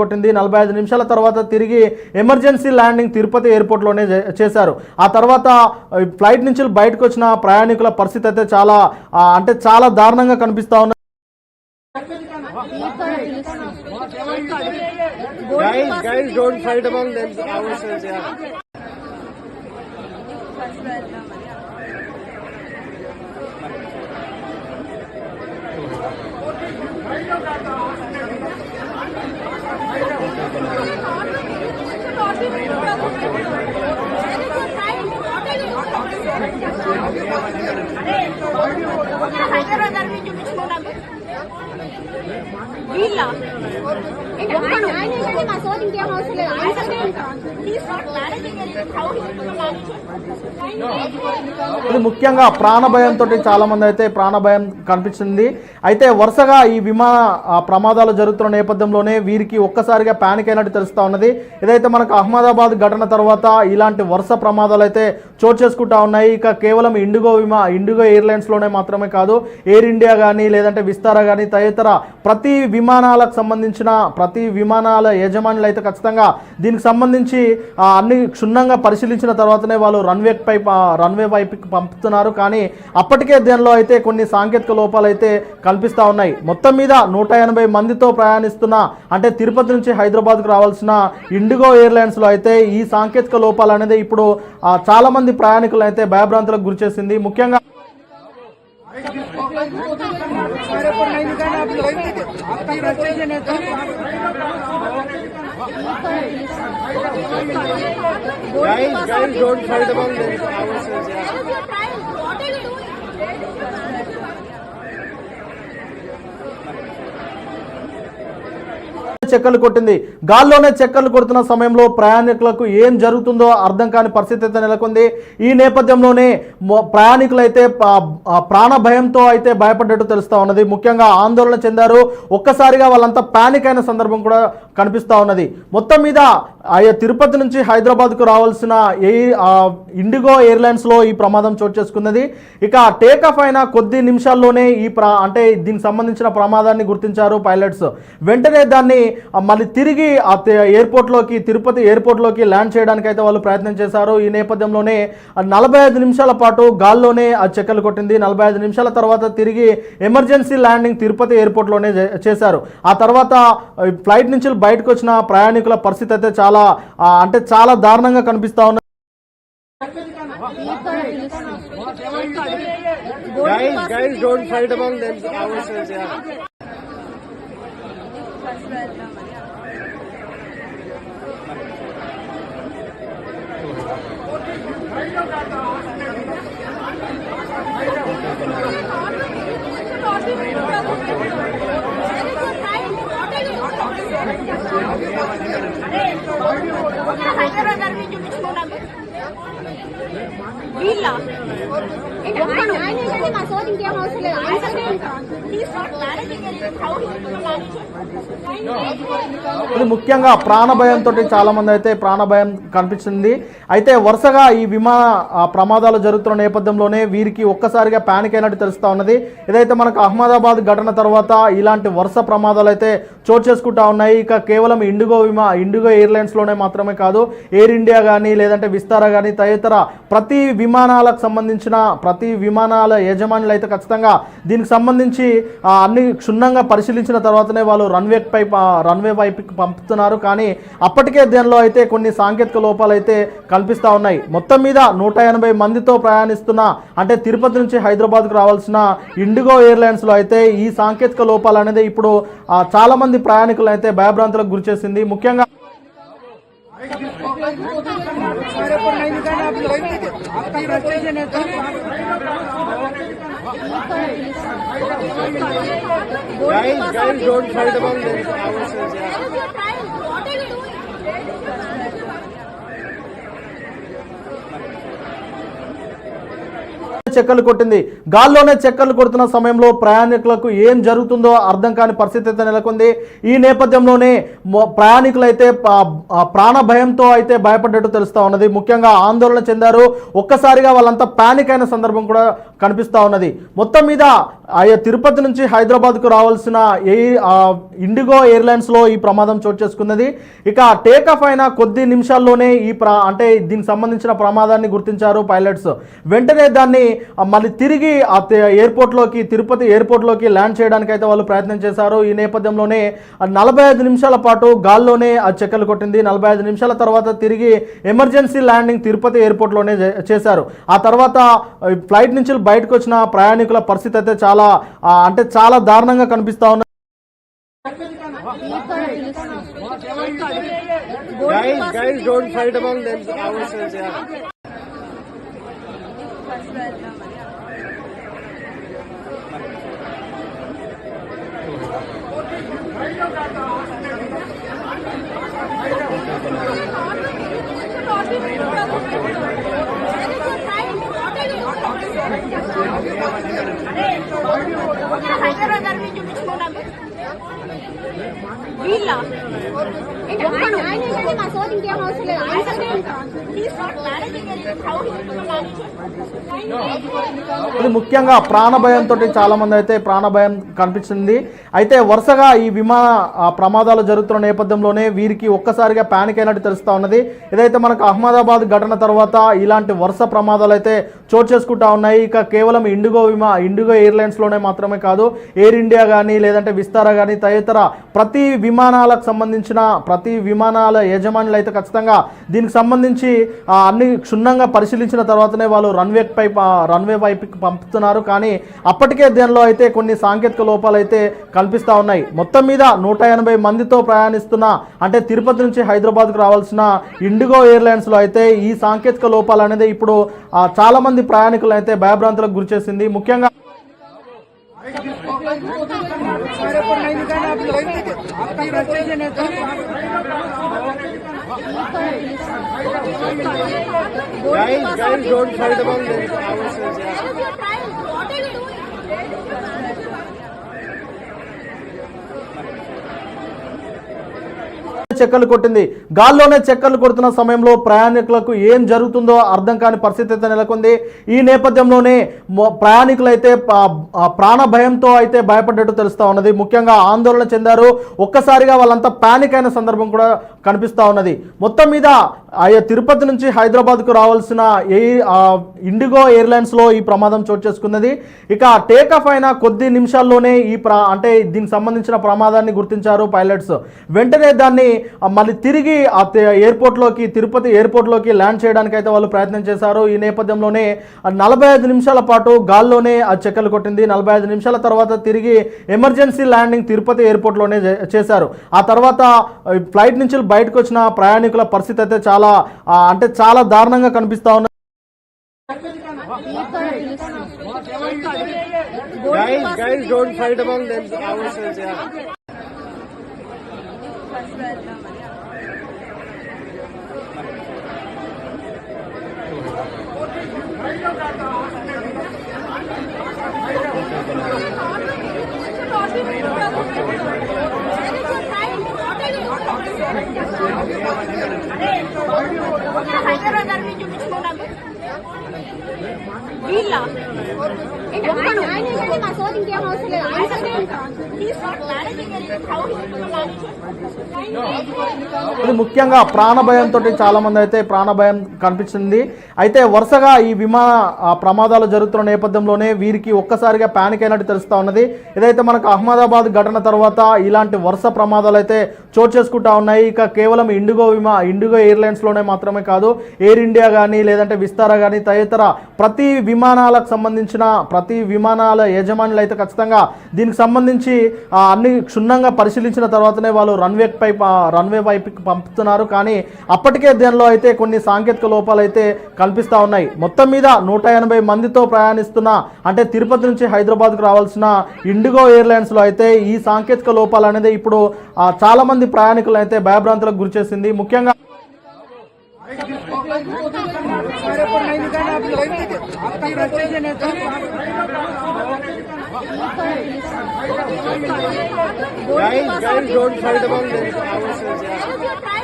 కొట్టింది. నలభై ఐదు నిమిషాల తర్వాత తిరిగి ఎమర్జెన్సీ ల్యాండింగ్ తిరుపతి ఎయిర్పోర్ట్లోనే చేశారు. ఆ తర్వాత ఫ్లైట్ నుంచి బయటకు వచ్చిన ప్రయాణికుల పరిస్థితి అయితే చాలా అంటే చాలా దారుణంగా కనిపిస్తా ఉంది Guys, guys, don't fight among them ourselves. Yeah. Hyderabad అరవై చూపించుకున్నాము వీళ్ళ ఇది ముఖ్యంగా ప్రాణభయంతో చాలా మంది అయితే ప్రాణభయం కనిపించింది అయితే వరుసగా ఈ విమాన ప్రమాదాలు జరుగుతున్న నేపథ్యంలోనే వీరికి ఒక్కసారిగా ప్యానిక్ అయినట్టు తెలుస్తా ఉన్నది. ఏదైతే మనకు అహ్మదాబాద్ ఘటన తర్వాత ఇలాంటి వరుస ప్రమాదాలు అయితే చోటు చేసుకుంటా ఉన్నాయి. ఇక కేవలం ఇండిగో విమా ఇండిగో ఎయిర్లైన్స్లోనే మాత్రమే కాదు ఎయిర్ ఇండియా కానీ లేదంటే విస్తారా కానీ తదితర ప్రతి విమానాలకు సంబంధించిన ప్రతి విమానాల యజమానులు అయితే ఖచ్చితంగా దీనికి సంబంధించి అన్ని క్షుణ్ణంగా పరిశీలించిన తర్వాతనే వాళ్ళు రన్వే పై రన్వే వైపుకి పంపుతున్నారు కానీ అప్పటికే దీనిలో అయితే కొన్ని సాంకేతిక లోపాలు అయితే కనిపిస్తూ ఉన్నాయి మొత్తం మీద నూట ఎనభై మందితో ప్రయాణిస్తున్న అంటే తిరుపతి నుంచి హైదరాబాద్కు రావాల్సిన ఇండిగో ఎయిర్లైన్స్లో అయితే ఈ సాంకేతిక లోపాలు అనేది ఇప్పుడు చాలామంది ప్రయాణికులు అయితే భయభ్రాంతులకు గురిచేసింది ముఖ్యంగా Guys, guys, don't fight among them చెక్కలు కొట్టింది. గాల్లోనే చెక్కలు కొడుతున్న సమయంలో ప్రయాణికులకు ఏం జరుగుతుందో అర్థం కాని పరిస్థితి అయితే నెలకొంది. ఈ నేపథ్యంలోనే ప్రయాణికులైతే ప్రాణ భయంతో అయితే భయపడ్డట్టు తెలుస్తూ ఉన్నది. ముఖ్యంగా ఆందోళన చెందారు. ఒక్కసారిగా వాళ్ళంతా ప్యానిక్ అయిన సందర్భం కూడా కనిపిస్తూ ఉన్నది. మొత్తం మీద ఆయా తిరుపతి నుంచి హైదరాబాద్కు రావాల్సిన ఎయిర్ ఇండిగో ఎయిర్లైన్స్లో ఈ ప్రమాదం చోటు చేసుకున్నది. ఇక టేకాఫ్ అయిన కొద్ది నిమిషాల్లోనే ఈ ప్రా అంటే దీనికి సంబంధించిన ప్రమాదాన్ని గుర్తించారు పైలట్స్. వెంటనే దాన్ని మళ్ళీ తిరిగి ఆ ఎయిర్పోర్ట్లోకి తిరుపతి ఎయిర్పోర్ట్లోకి ల్యాండ్ చేయడానికి అయితే వాళ్ళు ప్రయత్నం చేశారు. ఈ నేపథ్యంలోనే నలభై ఐదు నిమిషాల పాటు గాల్లోనే ఆ చెక్కలు కొట్టింది. నలభై ఐదు నిమిషాల తర్వాత తిరిగి ఎమర్జెన్సీ ల్యాండింగ్ తిరుపతి ఎయిర్పోర్ట్లోనే చేశారు. ఆ తర్వాత ఫ్లైట్ నుంచి బయటకు వచ్చిన ప్రయాణికుల పరిస్థితి అయితే చాలా అంటే చాలా దారుణంగా కనిపిస్తా ఉంది Guys, guys, don't fight among themselves. 是的。వీళ్ళ? ఒక్కడు మా సోది ఇంకేం అవసరం లేదు? ఇది ముఖ్యంగా ప్రాణభయంతో చాలా మంది అయితే ప్రాణభయం కనిపించింది అయితే వరుసగా ఈ విమాన ప్రమాదాలు జరుగుతున్న నేపథ్యంలోనే వీరికి ఒక్కసారిగా ప్యానిక్ అయినట్టు తెలుస్తా ఉన్నది. ఏదైతే మనకు అహ్మదాబాద్ ఘటన తర్వాత ఇలాంటి వరుస ప్రమాదాలు అయితే చోటు చేసుకుంటా ఉన్నాయి. ఇక కేవలం ఇండిగో విమా ఇండిగో ఎయిర్లైన్స్లోనే మాత్రమే కాదు ఎయిర్ ఇండియా కానీ లేదంటే విస్తారా కానీ తదితర ప్రతి విమానాలకు సంబంధించిన ప్రతి విమానాల యజమానులు అయితే ఖచ్చితంగా దీనికి సంబంధించి అన్ని క్షుణ్ణంగా పరిశీలించిన తర్వాతనే వాళ్ళు రన్వే పై రన్వే వైపుకి పంపుతున్నారు. కానీ అప్పటికే దీనిలో అయితే కొన్ని సాంకేతిక లోపాలు అయితే కల్పిస్తూ ఉన్నాయి. మొత్తం మీద నూట ఎనభై మందితో ప్రయాణిస్తున్న అంటే తిరుపతి నుంచి హైదరాబాద్కు రావాల్సిన ఇండిగో ఎయిర్లైన్స్లో అయితే ఈ సాంకేతిక లోపాలు అనేది ఇప్పుడు చాలామంది ప్రయాణికులు అయితే భయభ్రాంతులకు గురిచేసింది ముఖ్యంగా Guys, guys, don't fight among them చెక్కలు కొట్టింది. గాల్లోనే చెక్కలు కొడుతున్న సమయంలో ప్రయాణికులకు ఏం జరుగుతుందో అర్థం కాని పరిస్థితి అయితే నెలకొంది. ఈ నేపథ్యంలోనే ప్రయాణికులైతే ప్రాణ భయంతో అయితే భయపడ్డట్టు తెలుస్తూ ఉన్నది. ముఖ్యంగా ఆందోళన చెందారు. ఒక్కసారిగా వాళ్ళంతా ప్యానిక్ అయిన సందర్భం కూడా కనిపిస్తూ ఉన్నది. మొత్తం మీద ఆయా తిరుపతి నుంచి హైదరాబాద్కు రావాల్సిన ఏ ఇండిగో ఎయిర్లైన్స్లో ఈ ప్రమాదం చోటు చేసుకున్నది. ఇక టేక్ ఆఫ్ అయిన కొద్ది నిమిషాల్లోనే ఈ ప్రా అంటే దీనికి సంబంధించిన ప్రమాదాన్ని గుర్తించారు పైలట్స్ వెంటనే దాన్ని మళ్ళీ తిరిగి ఆ ఎయిర్పోర్ట్లోకి తిరుపతి ఎయిర్పోర్ట్లోకి ల్యాండ్ చేయడానికి అయితే వాళ్ళు ప్రయత్నం చేశారు. ఈ నేపథ్యంలోనే నలభై ఐదు నిమిషాల పాటు గాల్లోనే ఆ చెక్కలు కొట్టింది. నలభై ఐదు నిమిషాల తర్వాత తిరిగి ఎమర్జెన్సీ ల్యాండింగ్ తిరుపతి ఎయిర్పోర్ట్లోనే చేశారు. ఆ తర్వాత ఫ్లైట్ నుంచి బయటకు వచ్చిన ప్రయాణికుల పరిస్థితి అయితే చాలా ఆ, అంటే చాలా దారుణంగా కనిపిస్తా ఉంది Guys, guys, don't fight among them ourselves. Yeah. Hyderabad గారిని చూపించుకున్నాము వీళ్ళ? ఒక్కడు మా సోది ఇంకేం అవసరం లేదు. ఇది ముఖ్యంగా ప్రాణభయంతో చాలా మంది అయితే ప్రాణభయం కనిపించింది అయితే వరుసగా ఈ విమాన ఆ, ప్రమాదాలు జరుగుతున్న నేపథ్యంలోనే వీరికి ఒక్కసారిగా ప్యానిక్ అయినట్టు తెలుస్తా ఉన్నది. ఏదైతే మనకు అహ్మదాబాద్ ఘటన తర్వాత ఇలాంటి వరుస ప్రమాదాలు అయితే చోటు చేసుకుంటా ఉన్నాయి. ఇక కేవలం ఇండిగో విమా ఇండిగో ఎయిర్లైన్స్లోనే మాత్రమే కాదు ఎయిర్ ఇండియా కానీ లేదంటే విస్తారా కానీ తదితర ప్రతి విమానాలకు సంబంధించిన ప్రతి విమానాల యజమానులు అయితే ఖచ్చితంగా దీనికి సంబంధించి అన్ని క్షుణ్ణంగా పరిశీలించిన తర్వాతనే వాళ్ళు రన్వే పై రన్వే వైపుకి పంపుతున్నారు. కానీ అప్పటికే దీనిలో అయితే కొన్ని సాంకేతిక లోపాలు అయితే కల్పిస్తూ ఉన్నాయి. మొత్తం మీద నూట ఎనభై మందితో ప్రయాణిస్తున్న అంటే తిరుపతి నుంచి హైదరాబాద్కు రావాల్సిన ఇండిగో ఎయిర్లైన్స్లో అయితే ఈ సాంకేతిక లోపాలు అనేది ఇప్పుడు చాలామంది చాలా మంది ప్రయాణికులు అయితే భయభ్రాంతులకు గురిచేసింది ముఖ్యంగా Guys, guys, don't fight among ourselves. చెక్కలు కొట్టింది. గాల్లోనే చెక్కలు కొడుతున్న సమయంలో ప్రయాణికులకు ఏం జరుగుతుందో అర్థం కాని పరిస్థితి అయితే నెలకొంది. ఈ నేపథ్యంలోనే ప్రయాణికులైతే ప్రాణ భయంతో అయితే భయపడ్డట్టు తెలుస్తూ ఉన్నది. ముఖ్యంగా ఆందోళన చెందారు. ఒక్కసారిగా వాళ్ళంతా ప్యానిక్ అయిన సందర్భం కూడా కనిపిస్తూ ఉన్నది. మొత్తం మీద ఆయా తిరుపతి నుంచి హైదరాబాద్కు రావాల్సిన ఏ ఇండిగో ఎయిర్లైన్స్లో ఈ ప్రమాదం చోటు చేసుకున్నది. ఇక టేక్ ఆఫ్ అయిన కొద్ది నిమిషాల్లోనే ఈ ప్రా అంటే దీనికి సంబంధించిన ప్రమాదాన్ని గుర్తించారు పైలట్స్. వెంటనే దాన్ని మళ్ళీ తిరిగి ఆ ఎయిర్పోర్ట్లోకి తిరుపతి ఎయిర్పోర్ట్లోకి ల్యాండ్ చేయడానికి అయితే వాళ్ళు ప్రయత్నం చేశారు. ఈ నేపథ్యంలోనే నలభై ఐదు నిమిషాల పాటు గాల్లోనే ఆ చెక్కలు కొట్టింది. నలభై ఐదు నిమిషాల తర్వాత తిరిగి ఎమర్జెన్సీ ల్యాండింగ్ తిరుపతి ఎయిర్పోర్ట్లోనే చేశారు. ఆ తర్వాత ఫ్లైట్ నుంచి బయటకు వచ్చిన ప్రయాణికుల పరిస్థితి అయితే చాలా చాలా అంటే చాలా దారుణంగా కనిపిస్తా ఉన్నాయి Guys, guys, don't fight among them ourselves. Yeah. వీళ్ళ ఒక్కడు ఇది ముఖ్యంగా ప్రాణభయంతో చాలా మంది అయితే ప్రాణభయం కనిపించింది అయితే వరుసగా ఈ విమాన ప్రమాదాలు జరుగుతున్న నేపథ్యంలోనే వీరికి ఒక్కసారిగా ప్యానిక్ అయినట్టు తెలుస్తా ఉన్నది. ఇదైతే మనకు అహ్మదాబాద్ ఘటన తర్వాత ఇలాంటి వరుస ప్రమాదాలు అయితే చోటు చేసుకుంటా ఉన్నాయి. ఇక కేవలం ఇండిగో విమా ఇండిగో ఎయిర్లైన్స్లోనే మాత్రమే కాదు ఎయిర్ ఇండియా కానీ లేదంటే విస్తారా కానీ తదితర ప్రతి విమానాలకు సంబంధించిన ప్రతి విమానాల యజమానులు అయితే ఖచ్చితంగా దీనికి సంబంధించి అన్ని క్షుణ్ణంగా పరిశీలించిన తర్వాతనే వాళ్ళు రన్వే పై రన్వే వైపుకి పంపుతున్నారు కానీ అప్పటికే దీనిలో అయితే కొన్ని సాంకేతిక లోపాలు అయితే కల్పిస్తూ ఉన్నాయి మొత్తం మీద నూట ఎనభై మందితో ప్రయాణిస్తున్న అంటే తిరుపతి నుంచి హైదరాబాద్కు రావాల్సిన ఇండిగో ఎయిర్లైన్స్లో అయితే ఈ సాంకేతిక లోపాలు అనేది ఇప్పుడు చాలామంది ప్రయాణికులు అయితే భయభ్రాంతులకు గురిచేసింది ముఖ్యంగా Guys, guys, don't fight among them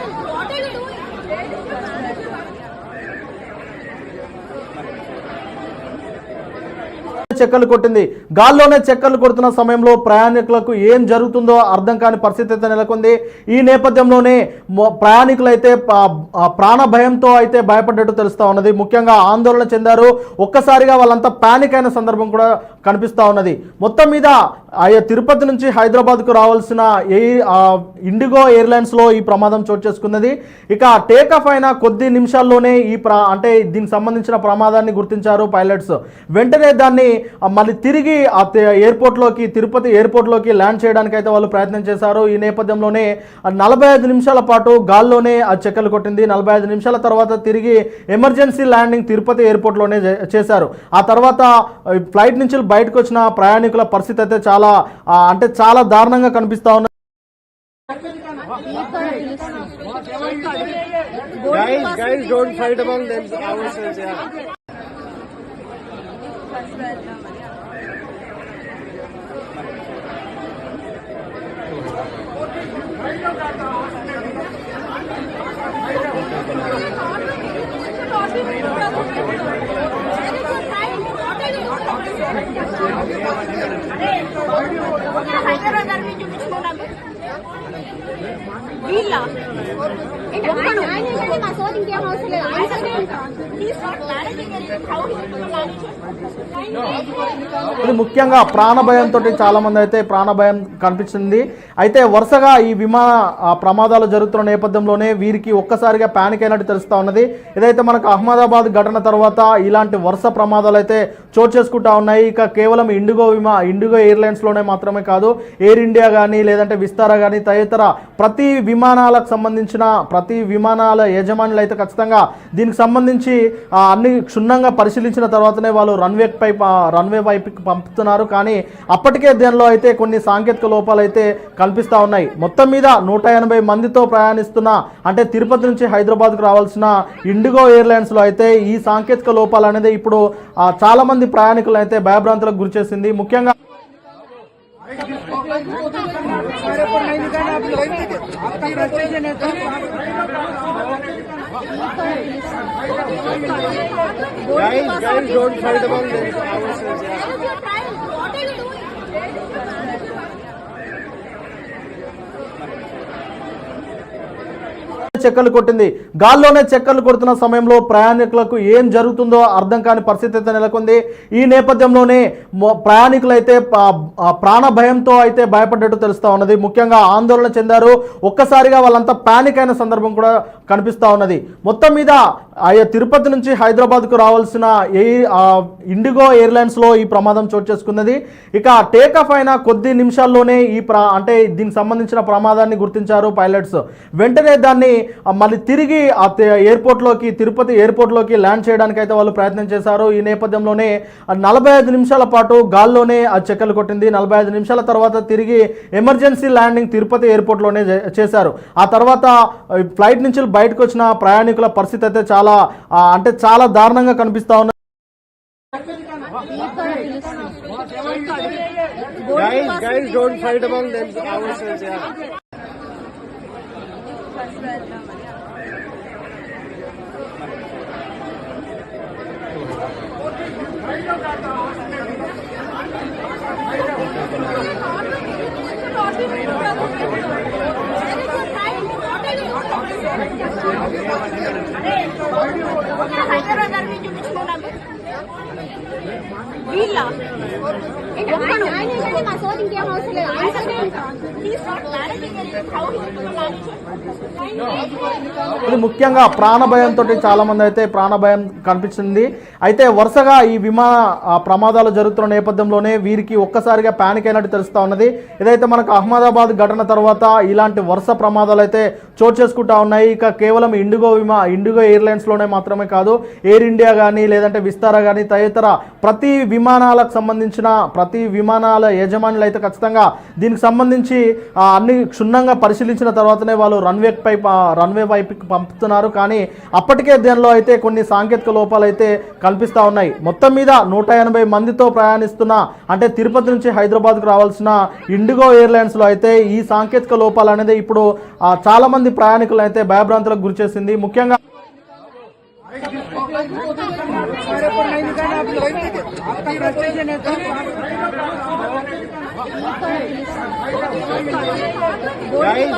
చెక్కలు కొట్టింది. గాల్లోనే చెక్కలు కొడుతున్న సమయంలో ప్రయాణికులకు ఏం జరుగుతుందో అర్థం కాని పరిస్థితి అయితే నెలకొంది. ఈ నేపథ్యంలోనే మొ- ప్రయాణికులైతే ప్రాణ భయంతో అయితే భయపడ్డట్టు తెలుస్తూ ఉన్నది. ముఖ్యంగా ఆందోళన చెందారు. ఒక్కసారిగా వాళ్ళంతా పానిక్ అయిన సందర్భం కూడా కనిపిస్తూ ఉన్నది. మొత్తం మీద ఆయా తిరుపతి నుంచి హైదరాబాద్కు రావాల్సిన ఏ ఇండిగో ఎయిర్లైన్స్లో ఈ ప్రమాదం చోటు చేసుకున్నది. ఇక టేకాఫ్ అయిన కొద్ది నిమిషాల్లోనే ఈ ప్రా అంటే దీనికి సంబంధించిన ప్రమాదాన్ని గుర్తించారు పైలట్స్. వెంటనే దాన్ని మళ్ళీ తిరిగి ఆ ఎయిర్పోర్ట్లోకి తిరుపతి ఎయిర్పోర్ట్లోకి ల్యాండ్ చేయడానికి అయితే వాళ్ళు ప్రయత్నం చేశారు. ఈ నేపథ్యంలోనే నలభై ఐదు నిమిషాల పాటు గాల్లోనే ఆ చెక్కలు కొట్టింది. నలభై ఐదు నిమిషాల తర్వాత తిరిగి ఎమర్జెన్సీ ల్యాండింగ్ తిరుపతి ఎయిర్పోర్ట్లోనే చేశారు. ఆ తర్వాత ఫ్లైట్ నుంచి బయటకు వచ్చిన ప్రయాణికుల పరిస్థితి అయితే చాలా ఆ, అంటే చాలా దారుణంగా కనిపిస్తా ఉన్నది Guys, guys, don't fight among them ourselves, yeah. Hyderabad నుంచి చూపించుకున్నాను వీళ్ళ ఒక్కడు ఆయన ఏంటంటే మా సోది ఇంకేం అవసరం లేదు ఇది ముఖ్యంగా ప్రాణ భయంతో చాలా మంది అయితే ప్రాణ భయం కనిపించింది అయితే వరుసగా ఈ విమాన ఆ, ప్రమాదాలు జరుగుతున్న నేపథ్యంలోనే వీరికి ఒక్కసారిగా ప్యానిక్ అయినట్టు తెలుస్తా ఉన్నది. ఏదైతే మనకు అహ్మదాబాద్ ఘటన తర్వాత ఇలాంటి వరుస ప్రమాదాలు అయితే చోటు చేసుకుంటా ఉన్నాయి. ఇక కేవలం ఇండిగో విమా ఇండిగో ఎయిర్లైన్స్లోనే మాత్రమే కాదు ఎయిర్ ఇండియా కానీ లేదంటే విస్తారా కానీ తదితర ప్రతి విమానాలకు సంబంధించిన ప్రతి విమానాల యజమానులు అయితే ఖచ్చితంగా దీనికి సంబంధించి అన్ని క్షుణ్ణంగా పరిశీలించిన తర్వాతనే వాళ్ళు రన్వే పై రన్వే వైపుకి పంపుతున్నారు. కానీ అప్పటికే దీనిలో అయితే కొన్ని సాంకేతిక లోపాలు అయితే కల్పిస్తూ ఉన్నాయి. మొత్తం మీద నూట ఎనభై మందితో ప్రయాణిస్తున్న అంటే తిరుపతి నుంచి హైదరాబాద్కు రావాల్సిన ఇండిగో ఎయిర్లైన్స్లో అయితే ఈ సాంకేతిక లోపాలు అనేది ఇప్పుడు చాలామంది ప్రయాణికులు అయితే భయభ్రాంతులకు గురిచేసింది ముఖ్యంగా Guys, guys, don't fight among them చెక్కలు కొట్టింది. గాల్లోనే చెక్కలు కొడుతున్న సమయంలో ప్రయాణికులకు ఏం జరుగుతుందో అర్థం కాని పరిస్థితి అయితే నెలకొంది. ఈ నేపథ్యంలోనే ప్రయాణికులైతే ప్రాణ భయంతో అయితే భయపడ్డట్టు తెలుస్తూ ఉన్నది. ముఖ్యంగా ఆందోళన చెందారు. ఒక్కసారిగా వాళ్ళంతా ప్యానిక్ అయిన సందర్భం కూడా కనిపిస్తూ ఉన్నది. మొత్తం మీద ఆయా తిరుపతి నుంచి హైదరాబాద్కు రావాల్సిన ఏ ఇండిగో ఎయిర్లైన్స్లో ఈ ప్రమాదం చోటు చేసుకున్నది. ఇక టేకాఫ్ అయిన కొద్ది నిమిషాల్లోనే ఈ ప్రా అంటే దీనికి సంబంధించిన ప్రమాదాన్ని గుర్తించారు పైలట్స్. వెంటనే దాన్ని మళ్ళీ తిరిగి ఆ ఎయిర్పోర్ట్లోకి తిరుపతి ఎయిర్పోర్ట్లోకి ల్యాండ్ చేయడానికి అయితే వాళ్ళు ప్రయత్నం చేశారు. ఈ నేపథ్యంలోనే నలభై ఐదు నిమిషాల పాటు గాల్లోనే ఆ చెక్కలు కొట్టింది. నలభై ఐదు నిమిషాల తర్వాత తిరిగి ఎమర్జెన్సీ ల్యాండింగ్ తిరుపతి ఎయిర్పోర్ట్లోనే చేశారు. ఆ తర్వాత ఫ్లైట్ నుంచి బయటకు వచ్చిన ప్రయాణికుల పరిస్థితి అయితే చాలా అంటే చాలా దారుణంగా కనిపిస్తా ఉన్నది Guys, guys, don't fight among them. బస్సులో వెళ్దామని అరే హైదరాబాద్ వీళ్ళ? ఒక్కడు. మా సోది ఇంకేం అవసరం లేదు ఇది ముఖ్యంగా ప్రాణ భయంతో చాలా మంది అయితే ప్రాణ భయం కనిపించింది. అయితే వరుసగా ఈ విమాన ఆ, ప్రమాదాలు జరుగుతున్న నేపథ్యంలోనే వీరికి ఒక్కసారిగా ప్యానిక్ అయినట్టు తెలుస్తా ఉన్నది. ఏదైతే మనకు అహ్మదాబాద్ ఘటన తర్వాత ఇలాంటి వరుస ప్రమాదాలు అయితే చోటు చేసుకుంటా ఉన్నాయి. ఇక కేవలం ఇండిగో విమా ఇండిగో ఎయిర్లైన్స్లోనే మాత్రమే కాదు ఎయిర్ ఇండియా కానీ లేదంటే విస్తారా కానీ తదితర ప్రతి విమానాలకు సంబంధించిన ప్రతి విమానాల యజమానులు అయితే ఖచ్చితంగా దీనికి సంబంధించి అన్ని క్షుణ్ణంగా పరిశీలించిన తర్వాతనే వాళ్ళు రన్వే పై రన్వే వైపుకి పంపుతున్నారు. కానీ అప్పటికే దీనిలో అయితే కొన్ని సాంకేతిక లోపాలు అయితే కల్పిస్తూ ఉన్నాయి. మొత్తం మీద నూట ఎనభై మందితో ప్రయాణిస్తున్న అంటే తిరుపతి నుంచి హైదరాబాద్కు రావాల్సిన ఇండిగో ఎయిర్లైన్స్లో అయితే ఈ సాంకేతిక లోపాలు అనేది ఇప్పుడు చాలామంది చాలా మంది అయితే భయభ్రాంతులకు గురిచేసింది ముఖ్యంగా Guys,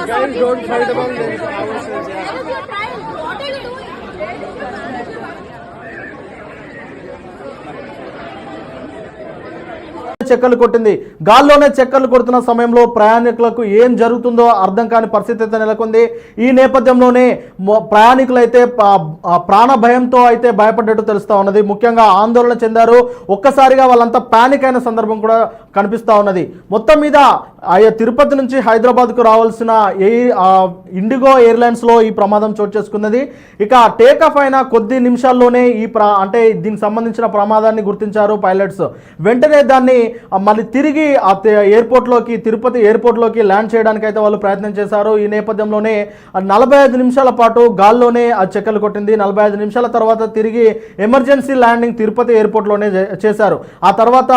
guys, don't fight about this. చెక్కలు కొట్టింది. గాల్లోనే చెక్కలు కొడుతున్న సమయంలో ప్రయాణికులకు ఏం జరుగుతుందో అర్థం కాని పరిస్థితి అయితే నెలకొంది. ఈ నేపథ్యంలోనే ప్రయాణికులైతే ప్రాణ భయంతో అయితే భయపడ్డట్టు తెలుస్తూ ఉన్నది. ముఖ్యంగా ఆందోళన చెందారు. ఒక్కసారిగా వాళ్ళంతా ప్యానిక్ అయిన సందర్భం కూడా కనిపిస్తా ఉన్నది. మొత్తం మీద ఆయా తిరుపతి నుంచి హైదరాబాద్కు రావాల్సిన ఎయిర్ ఇండిగో ఎయిర్లైన్స్లో ఈ ప్రమాదం చోటు చేసుకున్నది. ఇక టేక్ అయిన కొద్ది నిమిషాల్లోనే ఈ ప్రా అంటే దీనికి సంబంధించిన ప్రమాదాన్ని గుర్తించారు పైలట్స్. వెంటనే దాన్ని మళ్ళీ తిరిగి ఆ ఎయిర్పోర్ట్లోకి తిరుపతి ఎయిర్పోర్ట్లోకి ల్యాండ్ చేయడానికి అయితే వాళ్ళు ప్రయత్నం చేశారు. ఈ నేపథ్యంలోనే నలభై ఐదు నిమిషాల పాటు గాల్లోనే ఆ చెక్కలు కొట్టింది. నలభై ఐదు నిమిషాల తర్వాత తిరిగి ఎమర్జెన్సీ ల్యాండింగ్ తిరుపతి ఎయిర్పోర్ట్లోనే చేశారు. ఆ తర్వాత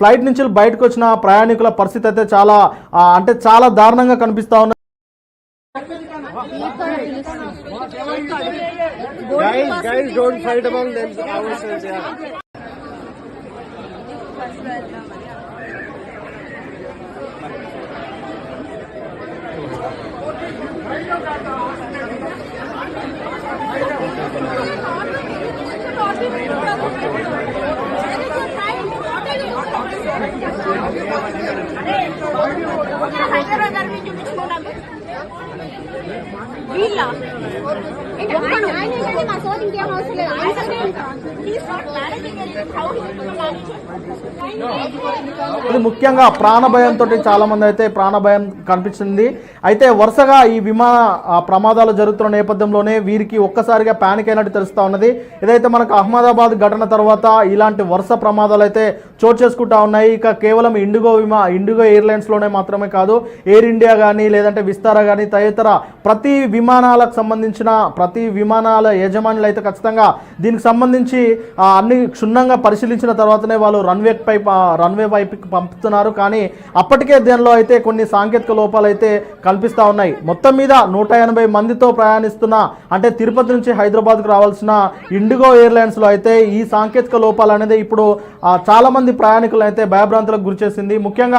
ఫ్లైట్ నుంచి బయటకు వచ్చిన ప్రయాణికుల పరిస్థితి అయితే చాలా ఆ, అంటే చాలా దారుణంగా కనిపిస్తా ఉంది Guys, guys, don't fight among themselves. Yeah. You doing? Hyderabad నుంచి ఇది ముఖ్యంగా ప్రాణ భయంతో చాలా మంది అయితే ప్రాణ భయం కనిపించింది అయితే వరుసగా ఈ విమాన ప్రమాదాలు జరుగుతున్న నేపథ్యంలోనే వీరికి ఒక్కసారిగా ప్యానిక్ అయినట్టు తెలుస్తా ఉన్నది. ఏదైతే మనకు అహ్మదాబాద్ ఘటన తర్వాత ఇలాంటి వరుస ప్రమాదాలు అయితే చోటు చేసుకుంటా ఉన్నాయి. ఇక కేవలం ఇండిగో విమా ఇండిగో ఎయిర్లైన్స్లోనే మాత్రమే కాదు ఎయిర్ ఇండియా కానీ లేదంటే విస్తారా కానీ తదితర ప్రతి విమానాలకు సంబంధించిన ప్రతి విమానాల యజమానులు అయితే ఖచ్చితంగా దీనికి సంబంధించి అన్ని క్షుణ్ణంగా పరిశీలించిన తర్వాతనే వాళ్ళు రన్వే పై రన్వే వైపుకి పంపుతున్నారు. కానీ అప్పటికే దీనిలో అయితే కొన్ని సాంకేతిక లోపాలు అయితే కల్పిస్తూ ఉన్నాయి. మొత్తం మీద నూట ఎనభై మందితో ప్రయాణిస్తున్న అంటే తిరుపతి నుంచి హైదరాబాద్కు రావాల్సిన ఇండిగో ఎయిర్లైన్స్లో అయితే ఈ సాంకేతిక లోపాలు అనేది ఇప్పుడు చాలామంది చాలా మంది అయితే భయభ్రాంతులకు గురిచేసింది ముఖ్యంగా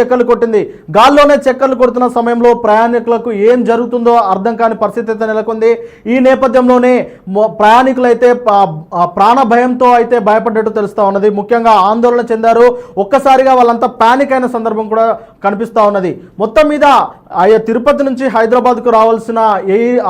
చెక్కలు కొట్టింది. గాల్లోనే చెక్కలు కొడుతున్న సమయంలో ప్రయాణికులకు ఏం జరుగుతుందో అర్థం కాని పరిస్థితి అయితే నెలకొంది. ఈ నేపథ్యంలోనే మొ- ప్రయాణికులైతే ప్రాణ భయంతో అయితే భయపడ్డట్టు తెలుస్తూ ఉన్నది. ముఖ్యంగా ఆందోళన చెందారు. ఒక్కసారిగా వాళ్ళంతా ప్యానిక్ అయిన సందర్భం కూడా కనిపిస్తూ ఉన్నది. మొత్తం మీద ఆయా తిరుపతి నుంచి హైదరాబాద్కు రావాల్సిన ఎయిర్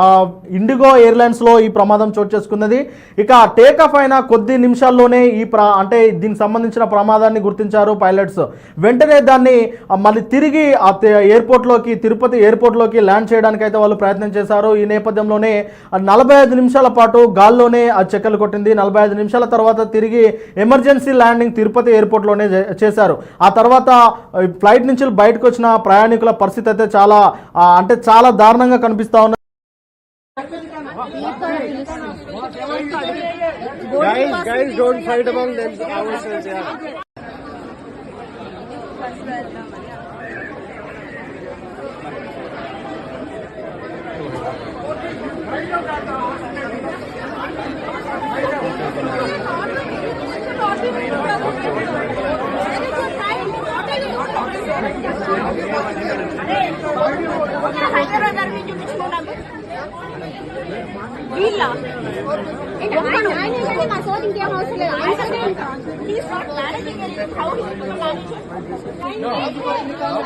ఇండిగో ఎయిర్లైన్స్లో ఈ ప్రమాదం చోటు చేసుకున్నది. ఇక టేక్ ఆఫ్ అయిన కొద్ది నిమిషాల్లోనే ఈ ప్రా అంటే దీనికి సంబంధించిన ప్రమాదాన్ని గుర్తించారు పైలట్స్. వెంటనే దాన్ని మళ్ళీ తిరిగి ఆ ఎయిర్పోర్ట్లోకి తిరుపతి ఎయిర్పోర్ట్లోకి ల్యాండ్ చేయడానికి అయితే వాళ్ళు ప్రయత్నం చేశారు ఈ నేపథ్యంలోనే నలభై ఐదు నిమిషాల పాటు గాల్లోనే ఆ చెక్కలు కొట్టింది నలభై ఐదు నిమిషాల తర్వాత తిరిగి ఎమర్జెన్సీ ల్యాండింగ్ తిరుపతి ఎయిర్పోర్ట్లోనే చేశారు ఆ తర్వాత ఫ్లైట్ నుంచి బయటకు వచ్చిన ప్రయాణికుల పరిస్థితి అయితే చాలా అంటే చాలా దారుణంగా కనిపిస్తా ఉంది Guys, guys, don't fight among themselves. Yeah. Hyderabad నుంచి చూపించుకున్నాను వీళ్ళ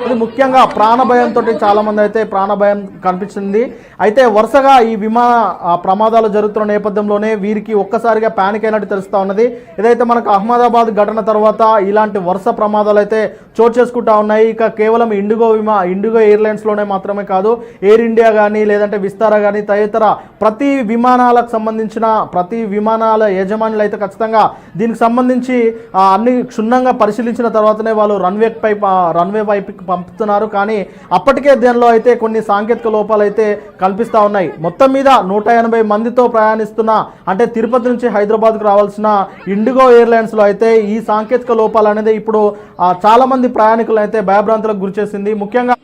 ఇది ముఖ్యంగా ప్రాణ భయంతో చాలా మంది అయితే ప్రాణభయం కనిపిస్తుంది. కనిపించింది అయితే వరుసగా ఈ విమాన ప్రమాదాలు జరుగుతున్న నేపథ్యంలోనే వీరికి ఒక్కసారిగా ప్యానిక్ అయినట్టు తెలుస్తా ఉన్నది. ఏదైతే మనకు అహ్మదాబాద్ ఘటన తర్వాత ఇలాంటి వరుస ప్రమాదాలు అయితే చోటు చేసుకుంటా ఉన్నాయి. ఇక కేవలం ఇండిగో విమా ఇండిగో ఎయిర్లైన్స్లోనే మాత్రమే కాదు ఎయిర్ ఇండియా కానీ లేదంటే విస్తారా కానీ తదితర ప్రతి విమానాలకు సంబంధించిన ప్రతి విమానాల యజమానులు అయితే ఖచ్చితంగా దీనికి సంబంధించి అన్ని క్షుణ్ణంగా పరిశీలించిన తర్వాతనే వాళ్ళు రన్వే పై రన్వే వైపుకి పంపుతున్నారు. కానీ అప్పటికే దీనిలో అయితే కొన్ని సాంకేతిక లోపాలు అయితే కనిపిస్తూ ఉన్నాయి. మొత్తం మీద నూట ఎనభై మందితో ప్రయాణిస్తున్న అంటే తిరుపతి నుంచి హైదరాబాద్కు రావాల్సిన ఇండిగో ఎయిర్లైన్స్లో అయితే ఈ సాంకేతిక లోపాలు అనేది ఇప్పుడు చాలామంది ప్రయాణికులు అయితే భయభ్రాంతులకు గురిచేసింది ముఖ్యంగా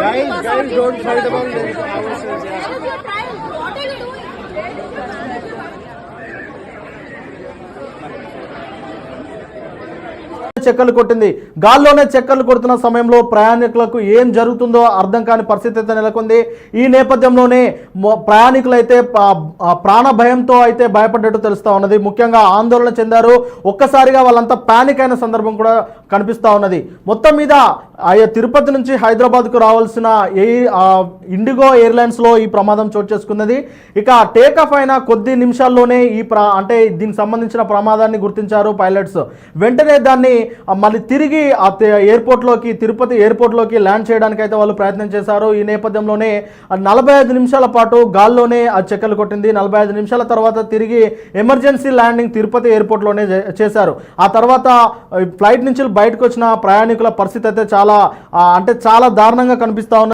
Guys, guys, don't fight about them. చెక్కలు కొట్టింది. గాల్లోనే చెక్కలు కొడుతున్న సమయంలో ప్రయాణికులకు ఏం జరుగుతుందో అర్థం కాని పరిస్థితి అయితే నెలకొంది. ఈ నేపథ్యంలోనే ప్రయాణికులైతే ప్రాణ భయంతో అయితే భయపడ్డట్టు తెలుస్తూ ఉన్నది. ముఖ్యంగా ఆందోళన చెందారు. ఒక్కసారిగా వాళ్ళంతా ప్యానిక్ అయిన సందర్భం కూడా కనిపిస్తా ఉన్నది. మొత్తం మీద ఆయా తిరుపతి నుంచి హైదరాబాద్కు రావాల్సిన ఎయిర్ ఇండిగో ఎయిర్లైన్స్లో ఈ ప్రమాదం చోటు చేసుకున్నది. ఇక టేక్ అయిన కొద్ది నిమిషాల్లోనే ఈ ప్రా అంటే దీనికి సంబంధించిన ప్రమాదాన్ని గుర్తించారు పైలట్స్. వెంటనే దాన్ని మళ్ళీ తిరిగి ఆ ఎయిర్పోర్ట్లోకి తిరుపతి ఎయిర్పోర్ట్లోకి ల్యాండ్ చేయడానికి అయితే వాళ్ళు ప్రయత్నం చేశారు. ఈ నేపథ్యంలోనే నలభై ఐదు నిమిషాల పాటు గాల్లోనే ఆ చెక్కలు కొట్టింది. నలభై ఐదు నిమిషాల తర్వాత తిరిగి ఎమర్జెన్సీ ల్యాండింగ్ తిరుపతి ఎయిర్పోర్ట్లోనే చేశారు. ఆ తర్వాత ఫ్లైట్ నుంచి బయటకు వచ్చిన ప్రయాణికుల పరిస్థితి అయితే చాలా ఆ, అంటే చాలా దారుణంగా కనిపిస్తా ఉంది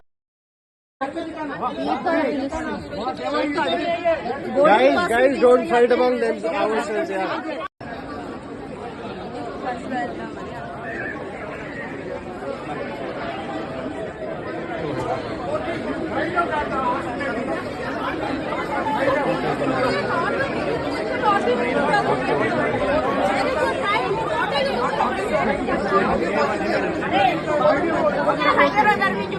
Guys, guys, don't fight among them. Ourselves, yeah. Hyderabad నుంచి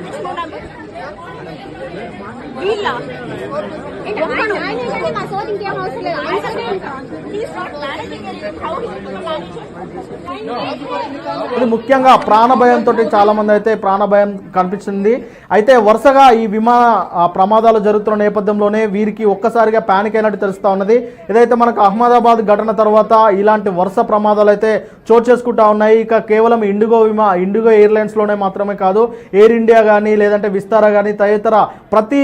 ఇది ముఖ్యంగా ప్రాణ భయంతో చాలా మంది అయితే ప్రాణ భయం కనిపించింది అయితే వరుసగా ఈ విమాన ఆ, ప్రమాదాలు జరుగుతున్న నేపథ్యంలోనే వీరికి ఒక్కసారిగా ప్యానిక్ అయినట్టు తెలుస్తా ఉన్నది. ఏదైతే మనకు అహ్మదాబాద్ ఘటన తర్వాత ఇలాంటి వరుస ప్రమాదాలు అయితే చోటు చేసుకుంటా ఉన్నాయి. ఇక కేవలం ఇండిగో విమా ఇండిగో ఎయిర్లైన్స్లోనే మాత్రమే కాదు ఎయిర్ ఇండియా కానీ లేదంటే విస్తారా కానీ తదితర ప్రతి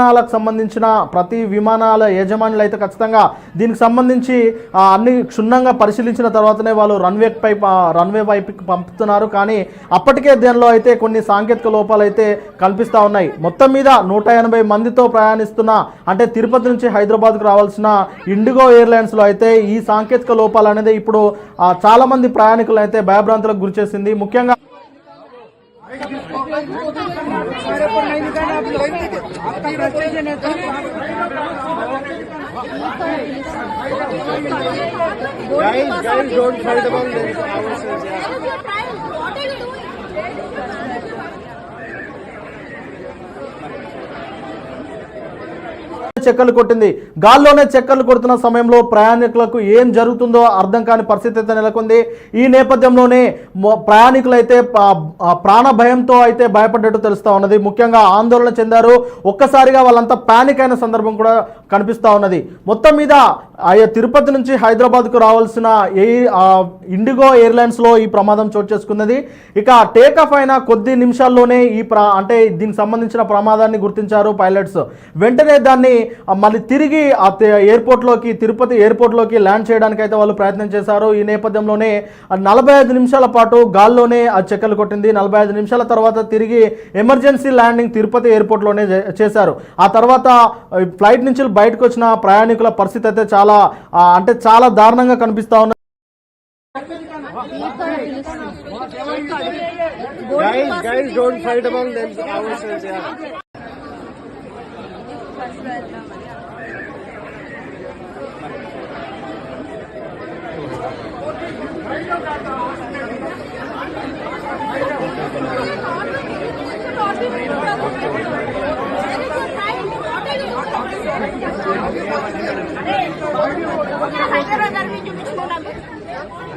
విమానాలకు సంబంధించిన ప్రతి విమానాల యజమానులు అయితే ఖచ్చితంగా దీనికి సంబంధించి అన్ని క్షుణ్ణంగా పరిశీలించిన తర్వాతనే వాళ్ళు రన్వే పై రన్వే వైపుకి పంపుతున్నారు. కానీ అప్పటికే దీనిలో అయితే కొన్ని సాంకేతిక లోపాలు అయితే కనిపిస్తూ ఉన్నాయి. మొత్తం మీద నూట ఎనభై మందితో ప్రయాణిస్తున్న అంటే తిరుపతి నుంచి హైదరాబాద్కు రావాల్సిన ఇండిగో ఎయిర్లైన్స్లో అయితే ఈ సాంకేతిక లోపాలు అనేది ఇప్పుడు చాలామంది ప్రయాణికులు అయితే భయభ్రాంతులకు గురిచేసింది ముఖ్యంగా पर नहीं निकाला आप लोग Guys, guys, don't fight among themselves. చెక్కలు కొట్టింది. గాల్లోనే చెక్కలు కొడుతున్న సమయంలో ప్రయాణికులకు ఏం జరుగుతుందో అర్థం కాని పరిస్థితి అయితే నెలకొంది. ఈ నేపథ్యంలోనే మొ- ప్రయాణికులైతే ప్రాణ భయంతో అయితే భయపడ్డట్టు తెలుస్తూ ఉన్నది. ముఖ్యంగా ఆందోళన చెందారు. ఒక్కసారిగా వాళ్ళంతా ప్యానిక్ అయిన సందర్భం కూడా కనిపిస్తూ ఉన్నది. మొత్తం మీద ఆయా తిరుపతి నుంచి హైదరాబాద్కు రావాల్సిన ఎయిర్ ఇండిగో ఎయిర్లైన్స్లో ఈ ప్రమాదం చోటు చేసుకున్నది. ఇక టేక్ ఆఫ్ అయిన కొద్ది నిమిషాల్లోనే ఈ ప్రా అంటే దీనికి సంబంధించిన ప్రమాదాన్ని గుర్తించారు పైలట్స్. వెంటనే దాన్ని మళ్ళీ తిరిగి ఆ ఎయిర్పోర్ట్లోకి తిరుపతి ఎయిర్పోర్ట్లోకి ల్యాండ్ చేయడానికి అయితే వాళ్ళు ప్రయత్నం చేశారు. ఈ నేపథ్యంలోనే నలభై ఐదు నిమిషాల పాటు గాల్లోనే ఆ చెక్కలు కొట్టింది. నలభై ఐదు నిమిషాల తర్వాత తిరిగి ఎమర్జెన్సీ ల్యాండింగ్ తిరుపతి ఎయిర్పోర్ట్లోనే చేశారు. ఆ తర్వాత ఫ్లైట్ నుంచి బయటకు వచ్చిన ప్రయాణికుల పరిస్థితి అయితే చాలా అంటే చాలా దారుణంగా కనిపిస్తా ఉంది Guys, guys, don't fight among them. 我来。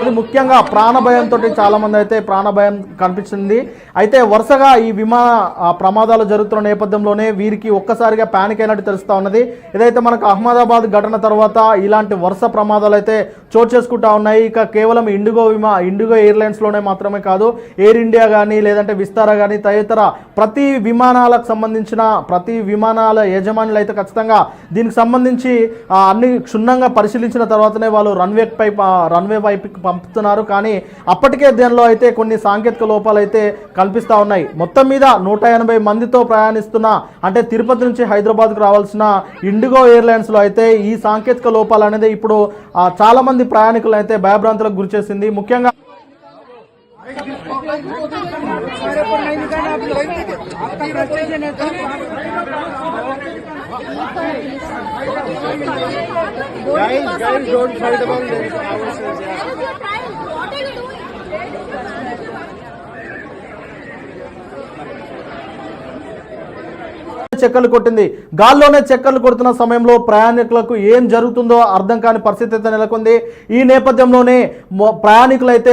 ఇది ముఖ్యంగా ప్రాణ భయంతో చాలా మంది అయితే ప్రాణ భయం కనిపిస్తుంది. అయితే వరుసగా ఈ విమాన ఆ, ప్రమాదాలు జరుగుతున్న నేపథ్యంలోనే వీరికి ఒక్కసారిగా ప్యానిక్ అయినట్టు తెలుస్తా ఉన్నది. ఏదైతే మనకు అహ్మదాబాద్ ఘటన తర్వాత ఇలాంటి వరుస ప్రమాదాలు అయితే చోటు చేసుకుంటా ఉన్నాయి. ఇక కేవలం ఇండిగో విమా ఇండిగో ఎయిర్లైన్స్లోనే మాత్రమే కాదు ఎయిర్ ఇండియా కానీ లేదంటే విస్తారా కానీ తదితర ప్రతి విమానాలకు సంబంధించిన ప్రతి విమానాల యజమానులు అయితే ఖచ్చితంగా దీనికి సంబంధించి అన్ని క్షుణ్ణంగా పరిశీలించిన తర్వాతనే వాళ్ళు రన్వే పై రన్వే వైపుకి పంపుతున్నారు కానీ అప్పటికే దీనిలో అయితే కొన్ని సాంకేతిక లోపాలు అయితే కల్పిస్తూ ఉన్నాయి మొత్తం మీద నూట ఎనభై మందితో ప్రయాణిస్తున్న అంటే తిరుపతి నుంచి హైదరాబాద్కు రావాల్సిన ఇండిగో ఎయిర్లైన్స్లో అయితే ఈ సాంకేతిక లోపాలు అనేది ఇప్పుడు చాలామంది ప్రయాణికులు అయితే భయభ్రాంతులకు గురిచేసింది ముఖ్యంగా Guys, guys, don't fight among themselves. చెక్కలు కొట్టింది. గాల్లోనే చెక్కలు కొడుతున్న సమయంలో ప్రయాణికులకు ఏం జరుగుతుందో అర్థం కాని పరిస్థితి అయితే నెలకొంది. ఈ నేపథ్యంలోనే ప్రయాణికులైతే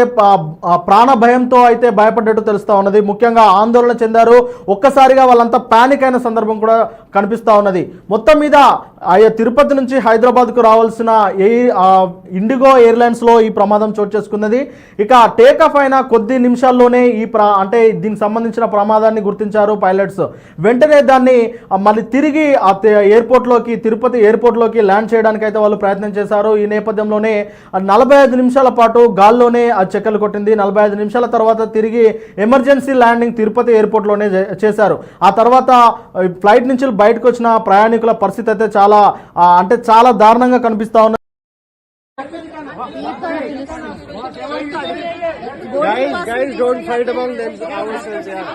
ప్రాణ భయంతో అయితే భయపడ్డట్టు తెలుస్తూ ఉన్నది. ముఖ్యంగా ఆందోళన చెందారు. ఒక్కసారిగా వాళ్ళంతా ప్యానిక్ అయిన సందర్భం కూడా కనిపిస్తూ ఉన్నది. మొత్తం మీద ఆయా తిరుపతి నుంచి హైదరాబాద్కు రావాల్సిన ఏ ఇండిగో ఎయిర్లైన్స్లో ఈ ప్రమాదం చోటు చేసుకున్నది. ఇక టేక్ ఆఫ్ అయిన కొద్ది నిమిషాల్లోనే ఈ ప్రా అంటే దీనికి సంబంధించిన ప్రమాదాన్ని గుర్తించారు పైలట్స్. వెంటనే దాన్ని మళ్ళీ తిరిగి ఆ ఎయిర్పోర్ట్లోకి తిరుపతి ఎయిర్పోర్ట్లోకి ల్యాండ్ చేయడానికి అయితే వాళ్ళు ప్రయత్నం చేశారు. ఈ నేపథ్యంలోనే నలభై ఐదు నిమిషాల పాటు గాల్లోనే ఆ చెక్కలు కొట్టింది. నలభై ఐదు నిమిషాల తర్వాత తిరిగి ఎమర్జెన్సీ ల్యాండింగ్ తిరుపతి ఎయిర్పోర్ట్లోనే చేశారు. ఆ తర్వాత ఫ్లైట్ నుంచి బయటకు వచ్చిన ప్రయాణికుల పరిస్థితి అయితే చాలా ఆ, అంటే చాలా దారుణంగా కనిపిస్తా ఉంది Guys, guys, don't fight among themselves. yeah.